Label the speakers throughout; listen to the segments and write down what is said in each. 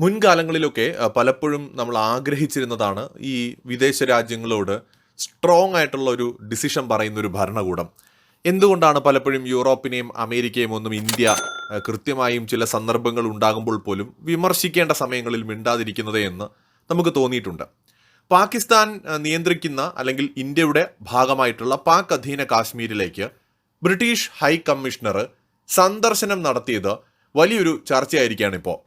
Speaker 1: മുൻകാലങ്ങളിലൊക്കെ പലപ്പോഴും നമ്മൾ ആഗ്രഹിച്ചിരുന്നതാണ് ഈ വിദേശ രാജ്യങ്ങളോട് സ്ട്രോങ് ആയിട്ടുള്ള ഒരു ഡിസിഷൻ പറയുന്ന ഒരു ഭരണകൂടം. എന്തുകൊണ്ടാണ് പലപ്പോഴും യൂറോപ്പിനെയും അമേരിക്കയും ഒന്നും ഇന്ത്യ കൃത്യമായും ചില സന്ദർഭങ്ങൾ ഉണ്ടാകുമ്പോൾ പോലും വിമർശിക്കേണ്ട സമയങ്ങളിൽ മിണ്ടാതിരിക്കുന്നത് എന്ന് നമുക്ക് തോന്നിയിട്ടുണ്ട്. പാകിസ്ഥാൻ നിയന്ത്രിക്കുന്ന അല്ലെങ്കിൽ ഇന്ത്യയുടെ ഭാഗമായിട്ടുള്ള പാക് അധീന കാശ്മീരിലേക്ക് ബ്രിട്ടീഷ് ഹൈ കമ്മീഷണർ സന്ദർശനം നടത്തിയത് വലിയൊരു ചർച്ചയായിരിക്കുകയാണ് ഇപ്പോൾ.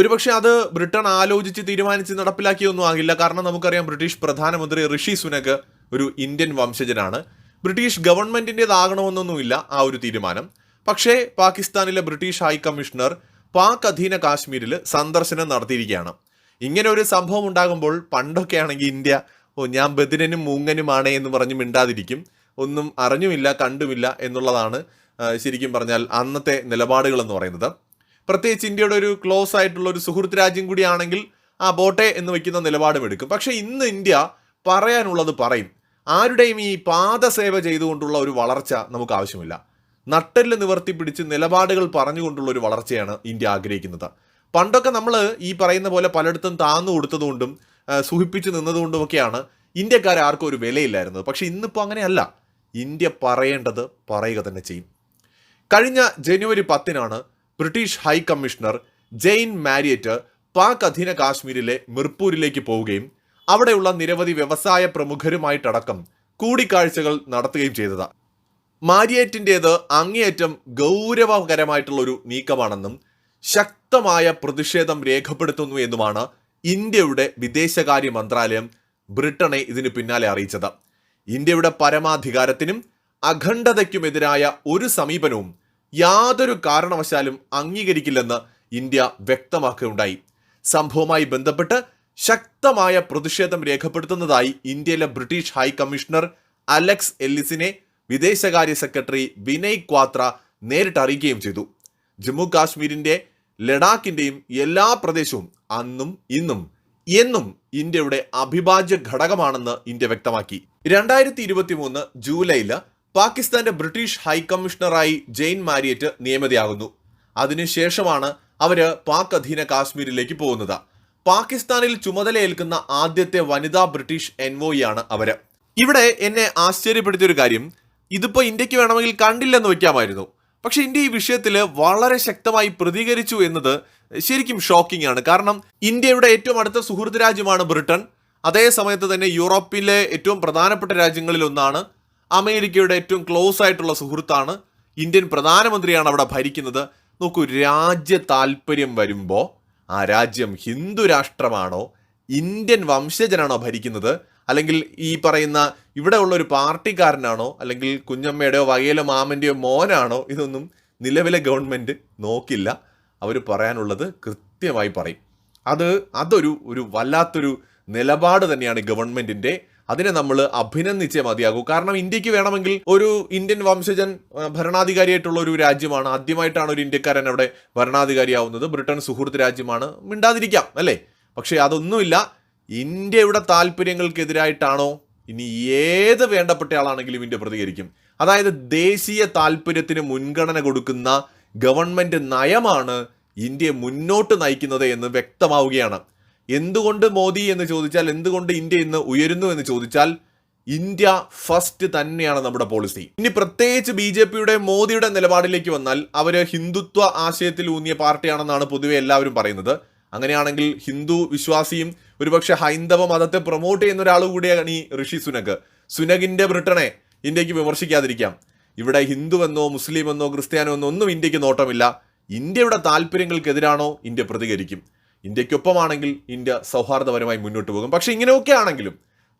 Speaker 1: ഒരുപക്ഷെ അത് ബ്രിട്ടൻ ആലോചിച്ച് തീരുമാനിച്ച് നടപ്പിലാക്കിയൊന്നും ആകില്ല. കാരണം നമുക്കറിയാം ബ്രിട്ടീഷ് പ്രധാനമന്ത്രി ഋഷി സുനക് ഒരു ഇന്ത്യൻ വംശജനാണ്. ബ്രിട്ടീഷ് ഗവൺമെന്റിന്റെതാകണമെന്നൊന്നുമില്ല ആ ഒരു തീരുമാനം. പക്ഷേ പാകിസ്ഥാനിലെ ബ്രിട്ടീഷ് ഹൈ കമ്മീഷണർ പാക് അധീന കാശ്മീരിൽ സന്ദർശനം നടത്തിയിരിക്കുകയാണ്. ഇങ്ങനെ ഒരു സംഭവം ഉണ്ടാകുമ്പോൾ പണ്ടൊക്കെയാണെങ്കിൽ ഇന്ത്യ ഓ ഞാൻ ബദിരനും മൂങ്ങനുമാണ് എന്ന് പറഞ്ഞ് മിണ്ടാതിരിക്കും. ഒന്നും അറിഞ്ഞുമില്ല കണ്ടുമില്ല എന്നുള്ളതാണ് ശരിക്കും പറഞ്ഞാൽ അന്നത്തെ നിലപാടുകൾ എന്ന് പറയുന്നത്. പ്രത്യേകിച്ച് ഇന്ത്യയുടെ ഒരു ക്ലോസ് ആയിട്ടുള്ള ഒരു സുഹൃത്ത് രാജ്യം കൂടിയാണെങ്കിൽ ആ ബോട്ടെ എന്ന് വയ്ക്കുന്ന നിലപാടും എടുക്കും. പക്ഷെ ഇന്ന് ഇന്ത്യ പറയാനുള്ളത് പറയും. ആരുടെയും ഈ പാദസേവ ചെയ്തുകൊണ്ടുള്ള ഒരു വളർച്ച നമുക്ക് ആവശ്യമില്ല. നട്ടെല്ല് നിവർത്തി പിടിച്ച് നിലപാടുകൾ പറഞ്ഞുകൊണ്ടുള്ള ഒരു വളർച്ചയാണ് ഇന്ത്യ ആഗ്രഹിക്കുന്നത്. പണ്ടൊക്കെ നമ്മൾ ഈ പറയുന്ന പോലെ പലയിടത്തും താന്നു കൊടുത്തതുകൊണ്ടും സുഹിപ്പിച്ച് നിന്നതുകൊണ്ടുമൊക്കെയാണ് ഇന്ത്യക്കാരെ ആർക്കും ഒരു വിലയില്ലായിരുന്നത്. പക്ഷേ ഇന്നിപ്പോൾ അങ്ങനെയല്ല. ഇന്ത്യ പറയേണ്ടത് പറയുക തന്നെ ചെയ്യും. കഴിഞ്ഞ ജനുവരി പത്തിനാണ് British high commissioner Jane Marriott Pak അധീന കാശ്മീരിലെ മിർപൂരിലേക്ക് പോവുകയും അവിടെയുള്ള നിരവധി വ്യവസായ പ്രമുഖരുമായിട്ടടക്കം കൂടിക്കാഴ്ചകൾ നടത്തുകയും ചെയ്തത്. മാരിയേറ്റിന്റേത് അങ്ങേയറ്റം ഗൗരവകരമായിട്ടുള്ള ഒരു നീക്കമാണെന്നും ശക്തമായ പ്രതിഷേധം രേഖപ്പെടുത്തുന്നു എന്നുമാണ് ഇന്ത്യയുടെ വിദേശകാര്യ മന്ത്രാലയം ബ്രിട്ടനെ ഇതിന് പിന്നാലെ അറിയിച്ചത്. ഇന്ത്യയുടെ പരമാധികാരത്തിനും അഖണ്ഡതയ്ക്കുമെതിരായ ഒരു സമീപനവും യാതൊരു കാരണവശാലും അംഗീകരിക്കില്ലെന്ന് ഇന്ത്യ വ്യക്തമാക്കുകയുണ്ടായി. സംഭവവുമായി ബന്ധപ്പെട്ട് ശക്തമായ പ്രതിഷേധം രേഖപ്പെടുത്തുന്നതായി ഇന്ത്യയിലെ ബ്രിട്ടീഷ് ഹൈ കമ്മീഷണർ അലക്സ് എല്ലിസിനെ വിദേശകാര്യ സെക്രട്ടറി വിനയ് ക്വാത്ര നേരിട്ട് അറിയിക്കുകയും ചെയ്തു. ജമ്മു കാശ്മീരിന്റെ ലഡാക്കിന്റെയും എല്ലാ പ്രദേശവും അന്നും ഇന്നും എന്നും ഇന്ത്യയുടെ അവിഭാജ്യ ഘടകമാണെന്ന് ഇന്ത്യ വ്യക്തമാക്കി. രണ്ടായിരത്തി ഇരുപത്തി മൂന്ന് ജൂലൈയിൽ പാകിസ്ഥാന്റെ ബ്രിട്ടീഷ് ഹൈക്കമ്മീഷണറായി ജെയിൻ മാരിയറ്റ് നിയമിതയാകുന്നു. അതിനുശേഷമാണ് അവർ പാക് അധീന കാശ്മീരിലേക്ക് പോകുന്നത്. പാകിസ്ഥാനിൽ ചുമതലയേൽക്കുന്ന ആദ്യത്തെ വനിതാ ബ്രിട്ടീഷ് എൻവോയിയാണ് അവർ. ഇവിടെ എന്നെ ആശ്ചര്യപ്പെടുത്തിയ ഒരു കാര്യം. ഇതിപ്പോൾ ഇന്ത്യയ്ക്ക് വേണമെങ്കിൽ കണ്ടില്ലെന്ന് വെക്കാമായിരുന്നു പക്ഷെ ഇന്ത്യ ഈ വിഷയത്തിൽ വളരെ ശക്തമായി പ്രതികരിച്ചു എന്നത് ശരിക്കും ഷോക്കിംഗ് ആണ്. കാരണം ഇന്ത്യയുടെ ഏറ്റവും അടുത്ത സുഹൃത്ത് രാജ്യമാണ് ബ്രിട്ടൻ. അതേ സമയത്ത് തന്നെ യൂറോപ്പിലെ ഏറ്റവും പ്രധാനപ്പെട്ട രാജ്യങ്ങളിൽ ഒന്നാണ് അമേരിക്കയുടെ ഏറ്റവും ക്ലോസ് ആയിട്ടുള്ള സുഹൃത്താണ് ഇന്ത്യൻ പ്രധാനമന്ത്രിയാണ് അവിടെ ഭരിക്കുന്നത്. നോക്കൂ രാജ്യ താല്പര്യം വരുമ്പോൾ ആ രാജ്യം ഹിന്ദു രാഷ്ട്രമാണോ ഇന്ത്യൻ വംശജനാണോ ഭരിക്കുന്നത് അല്ലെങ്കിൽ ഈ പറയുന്ന ഇവിടെ ഉള്ള ഒരു പാർട്ടിക്കാരനാണോ അല്ലെങ്കിൽ കുഞ്ഞമ്മയുടെയോ വകയിലോ മാമന്റെയോ മോനാണോ ഇതൊന്നും നിലവിലെ ഗവൺമെന്റ് നോക്കില്ല. അവർ പറയാനുള്ളത് കൃത്യമായി പറയും. അത് അതൊരു ഒരു വല്ലാത്തൊരു നിലപാട് തന്നെയാണ് ഗവൺമെന്റിന്റെ അതിനെ നമ്മൾ അഭിനന്ദിച്ചേ മതിയാകൂ. കാരണം ഇന്ത്യയ്ക്ക് വേണമെങ്കിൽ ഒരു ഇന്ത്യൻ വംശജൻ ഭരണാധികാരിയായിട്ടുള്ള ഒരു രാജ്യമാണ്. ആദ്യമായിട്ടാണ് ഒരു ഇന്ത്യക്കാരൻ അവിടെ ഭരണാധികാരിയാവുന്നത്. ബ്രിട്ടൻ സുഹൃത്ത് രാജ്യമാണ്. മിണ്ടാതിരിക്കാം അല്ലേ? പക്ഷേ അതൊന്നുമില്ല. ഇന്ത്യയുടെ താല്പര്യങ്ങൾക്കെതിരായിട്ടാണോ? ഇനി ഏത് വേണ്ടപ്പെട്ട ആളാണെങ്കിലും ഇന്ത്യ പ്രതികരിക്കും. അതായത് ദേശീയ താല്പര്യത്തിന് മുൻഗണന കൊടുക്കുന്ന ഗവൺമെന്റ് നയമാണ് ഇന്ത്യയെ മുന്നോട്ട് നയിക്കുന്നത് എന്ന് വ്യക്തമാവുകയാണ്. എന്തുകൊണ്ട് മോദി എന്ന് ചോദിച്ചാൽ എന്തുകൊണ്ട് ഇന്ത്യ ഇന്ന് ഉയരുന്നു എന്ന് ചോദിച്ചാൽ ഇന്ത്യ ഫസ്റ്റ് തന്നെയാണ് നമ്മുടെ പോളിസി ഇനി പ്രത്യേകിച്ച് ബി ജെ പിയുടെ മോദിയുടെ നിലപാടിലേക്ക് വന്നാൽ അവർ ഹിന്ദുത്വ ആശയത്തിൽ ഊന്നിയ പാർട്ടിയാണെന്നാണ് പൊതുവെ എല്ലാവരും പറയുന്നത്. അങ്ങനെയാണെങ്കിൽ ഹിന്ദു വിശ്വാസിയും ഒരുപക്ഷെ ഹൈന്ദവ മതത്തെ പ്രൊമോട്ട് ചെയ്യുന്ന ഒരാൾ കൂടിയാണ് ഈ ഋഷി സുനക്. സുനകിന്റെ ബ്രിട്ടനെ ഇന്ത്യയ്ക്ക് വിമർശിക്കാതിരിക്കാം. ഇവിടെ ഹിന്ദു എന്നോ മുസ്ലിം എന്നോ ക്രിസ്ത്യാനോ എന്നോ ഒന്നും ഇന്ത്യയ്ക്ക് നോട്ടമില്ല. ഇന്ത്യയുടെ താല്പര്യങ്ങൾക്കെതിരാണോ? ഇന്ത്യ പ്രതികരിക്കും. ഇന്ത്യക്കൊപ്പമാണെങ്കിൽ ഇന്ത്യ സൗഹാർദ്ദപരമായി മുന്നോട്ട് പോകും. പക്ഷെ ഇങ്ങനെയൊക്കെ ആണെങ്കിലും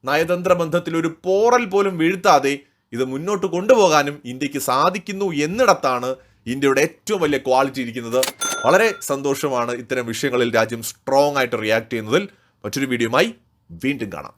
Speaker 1: നയതന്ത്ര ബന്ധത്തിൽ ഒരു പോറൽ പോലും വീഴ്ത്താതെ ഇത് മുന്നോട്ട് കൊണ്ടുപോകാനും ഇന്ത്യയ്ക്ക് സാധിക്കുന്നു എന്നിടത്താണ് ഇന്ത്യയുടെ ഏറ്റവും വലിയ ക്വാളിറ്റി ഇരിക്കുന്നത്. വളരെ സന്തോഷമാണ് ഇത്തരം വിഷയങ്ങളിൽ രാജ്യം സ്ട്രോങ് ആയിട്ട് റിയാക്ട് ചെയ്യുന്നതിൽ. മറ്റൊരു വീഡിയോയുമായി വീണ്ടും കാണാം.